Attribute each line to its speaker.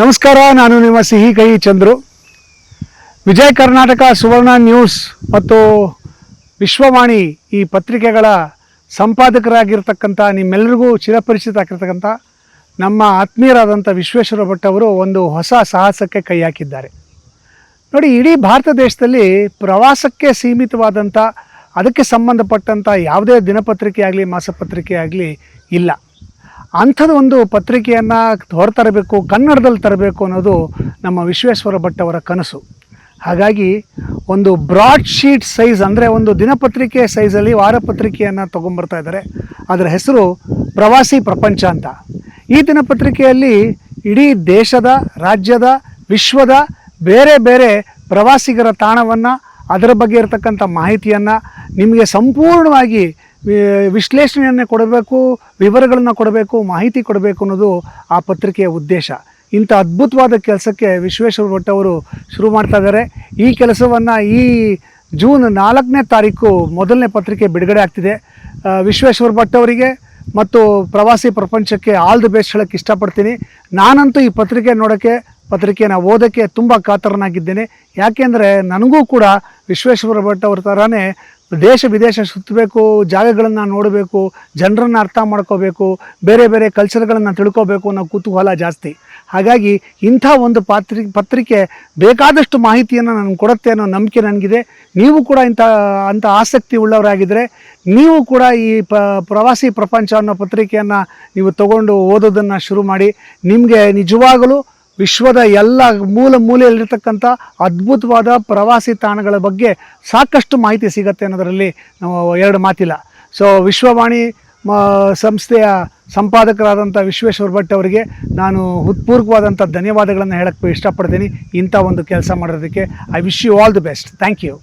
Speaker 1: ನಮಸ್ಕಾರ, ನಾನು ನಿಮ್ಮ ಸಿಹಿ ಕೈ ಚಂದ್ರು. ವಿಜಯ ಕರ್ನಾಟಕ ಸುವರ್ಣ ನ್ಯೂಸ್ ಮತ್ತು ವಿಶ್ವವಾಣಿ ಈ ಪತ್ರಿಕೆಗಳ ಸಂಪಾದಕರಾಗಿರ್ತಕ್ಕಂಥ ನಿಮ್ಮೆಲ್ಲರಿಗೂ ಚಿರಪರಿಚಿತ ಆಗಿರ್ತಕ್ಕಂಥ ನಮ್ಮ ಆತ್ಮೀಯರಾದಂಥ ವಿಶ್ವೇಶ್ವರ ಭಟ್ ಅವರು ಒಂದು ಹೊಸ ಸಾಹಸಕ್ಕೆ ಕೈ ಹಾಕಿದ್ದಾರೆ. ನೋಡಿ, ಇಡೀ ಭಾರತ ದೇಶದಲ್ಲಿ ಪ್ರವಾಸಕ್ಕೆ ಸೀಮಿತವಾದಂಥ, ಅದಕ್ಕೆ ಸಂಬಂಧಪಟ್ಟಂಥ ಯಾವುದೇ ದಿನಪತ್ರಿಕೆ ಆಗಲಿ ಮಾಸಪತ್ರಿಕೆ ಆಗಲಿ ಇಲ್ಲ. ಅಂಥದ್ದು ಒಂದು ಪತ್ರಿಕೆಯನ್ನು ಹೊರತರಬೇಕು, ಕನ್ನಡದಲ್ಲಿ ತರಬೇಕು ಅನ್ನೋದು ನಮ್ಮ ವಿಶ್ವೇಶ್ವರ ಭಟ್ ಅವರ ಕನಸು. ಹಾಗಾಗಿ ಒಂದು ಬ್ರಾಡ್ ಶೀಟ್ ಸೈಜ್ ಅಂದರೆ ಒಂದು ದಿನಪತ್ರಿಕೆ ಸೈಜಲ್ಲಿ ವಾರಪತ್ರಿಕೆಯನ್ನು ತೊಗೊಂಬರ್ತಾ ಇದ್ದಾರೆ. ಅದರ ಹೆಸರು ಪ್ರವಾಸಿ ಪ್ರಪಂಚ ಅಂತ. ಈ ದಿನಪತ್ರಿಕೆಯಲ್ಲಿ ಇಡೀ ದೇಶದ, ರಾಜ್ಯದ, ವಿಶ್ವದ ಬೇರೆ ಬೇರೆ ಪ್ರವಾಸಿಗರ ತಾಣವನ್ನು, ಅದರ ಬಗ್ಗೆ ಇರತಕ್ಕಂಥ ಮಾಹಿತಿಯನ್ನು ನಿಮಗೆ ಸಂಪೂರ್ಣವಾಗಿ ವಿಶ್ಲೇಷಣೆಯನ್ನು ಕೊಡಬೇಕು, ವಿವರಗಳನ್ನು ಕೊಡಬೇಕು, ಮಾಹಿತಿ ಕೊಡಬೇಕು ಅನ್ನೋದು ಆ ಪತ್ರಿಕೆಯ ಉದ್ದೇಶ. ಇಂಥ ಅದ್ಭುತವಾದ ಕೆಲಸಕ್ಕೆ ವಿಶ್ವೇಶ್ವರ ಭಟ್ ಅವರು ಶುರು ಮಾಡ್ತಾ ಇದ್ದಾರೆ. ಈ ಕೆಲಸವನ್ನು ಈ ಜೂನ್ ನಾಲ್ಕನೇ ತಾರೀಕು ಮೊದಲನೇ ಪತ್ರಿಕೆ ಬಿಡುಗಡೆ ಆಗ್ತಿದೆ. ವಿಶ್ವೇಶ್ವರ ಭಟ್ ಅವರಿಗೆ ಮತ್ತು ಪ್ರವಾಸಿ ಪ್ರಪಂಚಕ್ಕೆ ಆಲ್ ದಿ ಬೆಸ್ಟ್ ಹೇಳೋಕ್ಕೆ ಇಷ್ಟಪಡ್ತೀನಿ. ನಾನಂತೂ ಈ ಪತ್ರಿಕೆ ನೋಡೋಕ್ಕೆ ಪತ್ರಿಕೆನ ಓದೋಕ್ಕೆ ತುಂಬ ಕಾತರನಾಗಿದ್ದೇನೆ. ಯಾಕೆಂದರೆ ನನಗೂ ಕೂಡ ವಿಶ್ವೇಶ್ವರ ಭಟ್ ಅವ್ರ ಥರನೇ ದೇಶ ವಿದೇಶ ಸುತ್ತಬೇಕು, ಜಾಗಗಳನ್ನು ನೋಡಬೇಕು, ಜನರನ್ನು ಅರ್ಥ ಮಾಡ್ಕೋಬೇಕು, ಬೇರೆ ಬೇರೆ ಕಲ್ಚರ್ಗಳನ್ನು ತಿಳ್ಕೋಬೇಕು ಅನ್ನೋ ಕುತೂಹಲ ಜಾಸ್ತಿ. ಹಾಗಾಗಿ ಇಂಥ ಒಂದು ಪಾತ್ರಿ, ಪತ್ರಿಕೆ ಬೇಕಾದಷ್ಟು ಮಾಹಿತಿಯನ್ನು ನಾನು ಕೊಡುತ್ತೆ ಅನ್ನೋ ನಂಬಿಕೆ ನನಗಿದೆ. ನೀವು ಕೂಡ ಇಂಥ, ಅಂಥ ಆಸಕ್ತಿ ಉಳ್ಳವರಾಗಿದ್ದರೆ ನೀವು ಕೂಡ ಈ ಪ, ಪ್ರವಾಸಿ ಪ್ರಪಂಚ ಅನ್ನೋ ಪತ್ರಿಕೆಯನ್ನು ನೀವು ತಗೊಂಡು ಓದೋದನ್ನು ಶುರು ಮಾಡಿ. ನಿಮಗೆ ನಿಜವಾಗಲೂ ವಿಶ್ವದ ಎಲ್ಲ ಮೂಲ ಮೂಲೆಯಲ್ಲಿರ್ತಕ್ಕಂಥ ಅದ್ಭುತವಾದ ಪ್ರವಾಸಿ ತಾಣಗಳ ಬಗ್ಗೆ ಸಾಕಷ್ಟು ಮಾಹಿತಿ ಸಿಗತ್ತೆ ಅನ್ನೋದರಲ್ಲಿ ನಾವು ಎರಡು ಮಾತಿಲ್ಲ. ಸೊ ವಿಶ್ವವಾಣಿ ಸಂಸ್ಥೆಯ ಸಂಪಾದಕರಾದಂಥ ವಿಶ್ವೇಶ್ವರ ಭಟ್ ಅವರಿಗೆ ನಾನು ಹೃತ್ಪೂರ್ವಕವಾದಂಥ ಧನ್ಯವಾದಗಳನ್ನು ಹೇಳಕ್ಕೆ ಇಷ್ಟಪಡ್ತೀನಿ. ಇಂಥ ಒಂದು ಕೆಲಸ ಮಾಡೋದಕ್ಕೆ I wish you all the best thank you